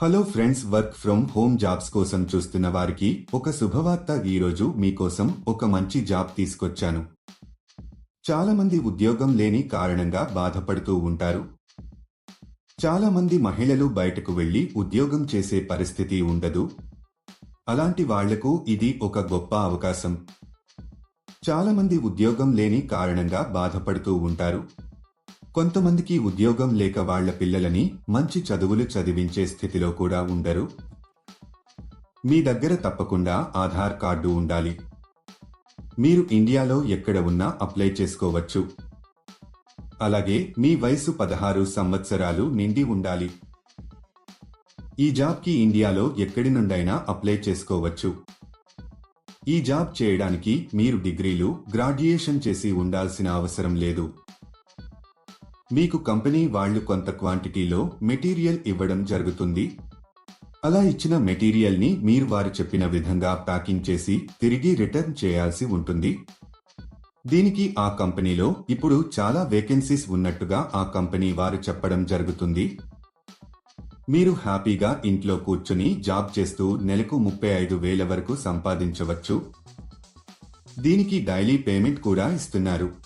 Hello friends work from home jobs కోసం చూస్తున్న వారికి ఒక శుభవార్త ఈరోజు మీకోసం ఒక మంచి జాబ్ తీసుకొచ్చాను. చాలా మంది ఉద్యోగం లేని కారణంగా బాధపడుతూ ఉంటారు. చాలా మంది మహిళలు బయటకు వెళ్ళి ఉద్యోగం చేసే పరిస్థితి ఉండదు. అలాంటి వాళ్ళకు ఇది ఒక గొప్ప అవకాశం. చాలా మంది ఉద్యోగం లేని కారణంగా బాధపడుతూ ఉంటారు. కొంతమందికి ఉద్యోగం లేక వాళ్ళ పిల్లలని మంచి చదువులు చదివించే స్థితిలో కూడా ఉండరు. మీ దగ్గర తప్పకుండా ఆధార్ కార్డు ఉండాలి. మీరు ఇండియాలో ఎక్కడ ఉన్నా అప్లై చేసుకోవచ్చు. అలాగే మీ వయసు పదహారు సంవత్సరాలు నిండి ఉండాలి. ఈ జాబ్కి ఇండియాలో ఎక్కడి నుండైనా అప్లై చేసుకోవచ్చు. ఈ జాబ్ చేయడానికి మీరు డిగ్రీలు గ్రాడ్యుయేషన్ చేసి ఉండాల్సిన అవసరం లేదు. మీకు కంపెనీ వాళ్ళు కొంత క్వాంటిటీలో మెటీరియల్ ఇవ్వడం జరుగుతుంది. అలా ఇచ్చిన మెటీరియల్ని మీరు వారు చెప్పిన విధంగా ప్యాకింగ్ చేసి తిరిగి రిటర్న్ చేయాల్సి ఉంటుంది. దీనికి ఆ కంపెనీలో ఇప్పుడు చాలా వేకెన్సీస్ ఉన్నట్టుగా ఆ కంపెనీ వారు చెప్పడం జరుగుతుంది. మీరు హ్యాపీగా ఇంట్లో కూర్చుని జాబ్ చేస్తూ నెలకు ముప్పై ఐదు వేల వరకు సంపాదించవచ్చు. దీనికి డైలీ పేమెంట్ కూడా ఇస్తున్నారు.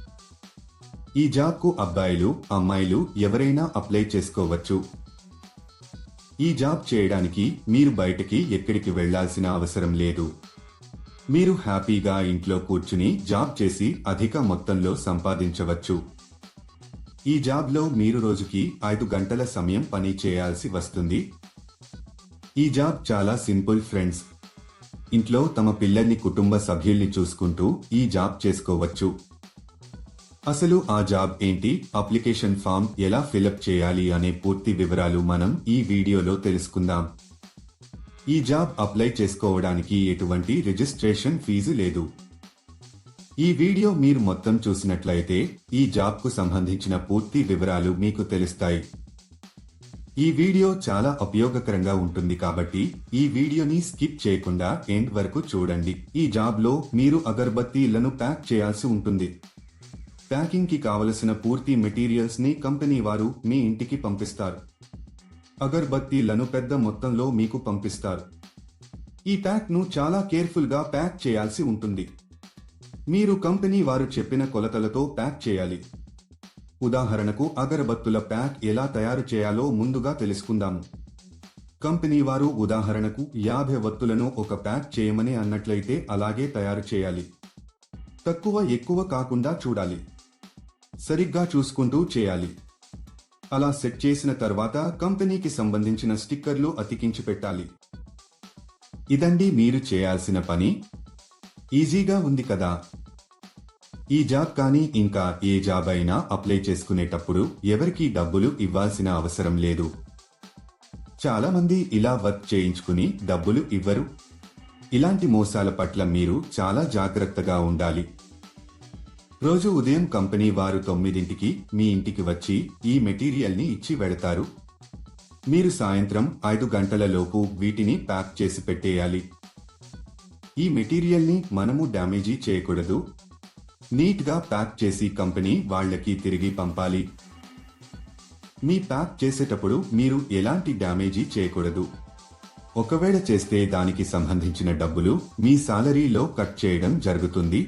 ఈ జాబ్కు అబ్బాయిలు అమ్మాయిలు ఎవరైనా అప్లై చేసుకోవచ్చు. ఈ జాబ్ చేయడానికి మీరు బయటకి ఎక్కడికి వెళ్ళాల్సిన అవసరం లేదు. మీరు హ్యాపీగా ఇంట్లో కూర్చుని జాబ్ చేసి అధిక మొత్తంలో సంపాదించవచ్చు. ఈ జాబ్లో మీరు రోజుకి ఐదు గంటల సమయం పని చేయాల్సి వస్తుంది. ఈ జాబ్ చాలా సింపుల్ ఫ్రెండ్స్. ఇంట్లో తమ పిల్లల్ని కుటుంబ సభ్యుల్ని చూసుకుంటూ ఈ జాబ్ చేసుకోవచ్చు. అసలు ఆ జాబ్ ఏంటి? అప్లికేషన్ ఫామ్ ఎలా ఫిలప్ చేయాలి అనే పూర్తి వివరాలు మనం ఈ వీడియోలో తెలుసుకుందాం. ఈ జాబ్ అప్లై చేసుకోవడానికి ఎటువంటి రిజిస్ట్రేషన్ ఫీజు లేదు. ఈ వీడియో మీరు మొత్తం చూసినట్లయితే ఈ జాబ్కు సంబంధించిన పూర్తి వివరాలు మీకు తెలుస్తాయి. ఈ వీడియో చాలా ఉపయోగకరంగా ఉంటుంది కాబట్టి ఈ వీడియోని స్కిప్ చేయకుండా ఎండ్ వరకు చూడండి. ఈ జాబ్లో మీరు అగర్బత్తీలను ప్యాక్ చేయాల్సి ఉంటుంది. ప్యాకింగ్కి కావలసిన పూర్తి మెటీరియల్స్ని కంపెనీ వారు మీ ఇంటికి పంపిస్తారు. అగర్బత్తీలను పెద్ద మొత్తంలో మీకు పంపిస్తారు. ఈ ప్యాక్ను చాలా కేర్ఫుల్గా ప్యాక్ చేయాల్సి ఉంటుంది. మీరు కంపెనీ వారు చెప్పిన కొలతలతో ప్యాక్ చేయాలి. ఉదాహరణకు అగరబత్తుల ప్యాక్ ఎలా తయారు చేయాలో ముందుగా తెలుసుకుందాము. కంపెనీ వారు ఉదాహరణకు యాభై వత్తులను ఒక ప్యాక్ చేయమని అన్నట్లయితే అలాగే తయారు చేయాలి. తక్కువ ఎక్కువ కాకుండా చూడాలి. సరిగ్గా చూసుకుంటూ చేయాలి. అలా సెట్ చేసిన తర్వాత కంపెనీకి సంబంధించిన స్టిక్కర్లు అతికించి పెట్టాలి. ఇదండి మీరు చేయాల్సిన పని. ఈజీగా ఉంది కదా. ఈ జాబ్ కానీ ఇంకా ఏ జాబ్ అయినా అప్లై చేసుకునేటప్పుడు ఎవరికీ డబ్బులు ఇవ్వాల్సిన అవసరం లేదు. చాలా మంది ఇలా వర్క్ చేయించుకుని డబ్బులు ఇవ్వరు. ఇలాంటి మోసాల పట్ల మీరు చాలా జాగ్రత్తగా ఉండాలి. రోజు ఉదయం కంపెనీ వారు తొమ్మిదింటికి మీ ఇంటికి వచ్చి ఈ మెటీరియల్ని ఇచ్చి వెడతారు మీరు సాయంత్రం ఐదు గంటల లోపు వీటిని ప్యాక్ చేసి పెట్టేయాలి. ఈ మెటీరియల్ని మనము డ్యామేజీ చేయకూడదు. నీట్గా ప్యాక్ చేసి కంపెనీ వాళ్ళకి తిరిగి పంపాలి. మీ ప్యాక్ చేసేటప్పుడు మీరు ఎలాంటి డ్యామేజీ చేయకూడదు. ఒకవేళ చేస్తే దానికి సంబంధించిన డబ్బులు మీ సాలరీలో కట్ చేయడం జరుగుతుంది.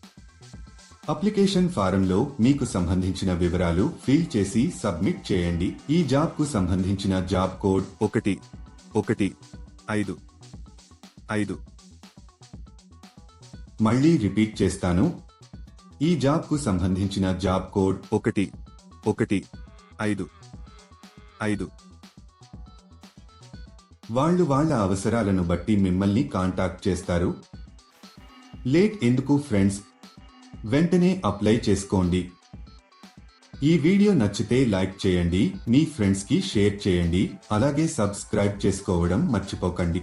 అప్లికేషన్ ఫారంలో మీకు సంబంధించిన వివరాలు ఫిల్ చేసి సబ్మిట్ చేయండి. ఈ జాబ్కు సంబంధించిన జాబ్ కోడ్ ఒకటి ఒకటి ఐదు ఐదు. మళ్ళీ రిపీట్ చేస్తాను. ఈ జాబ్కు సంబంధించిన జాబ్ కోడ్ ఒకటి ఒకటి ఐదు ఐదు. వాళ్ళు వాళ్ళ అవసరాలను బట్టి మిమ్మల్ని కాంటాక్ట్ చేస్తారు. లేట్ ఎందుకు ఫ్రెండ్స్? వెంటనే అప్లై చేసుకోండి. ఈ వీడియో నచ్చితే లైక్ చేయండి మీ ఫ్రెండ్స్కి షేర్ చేయండి అలాగే సబ్స్క్రైబ్ చేసుకోవడం మర్చిపోకండి.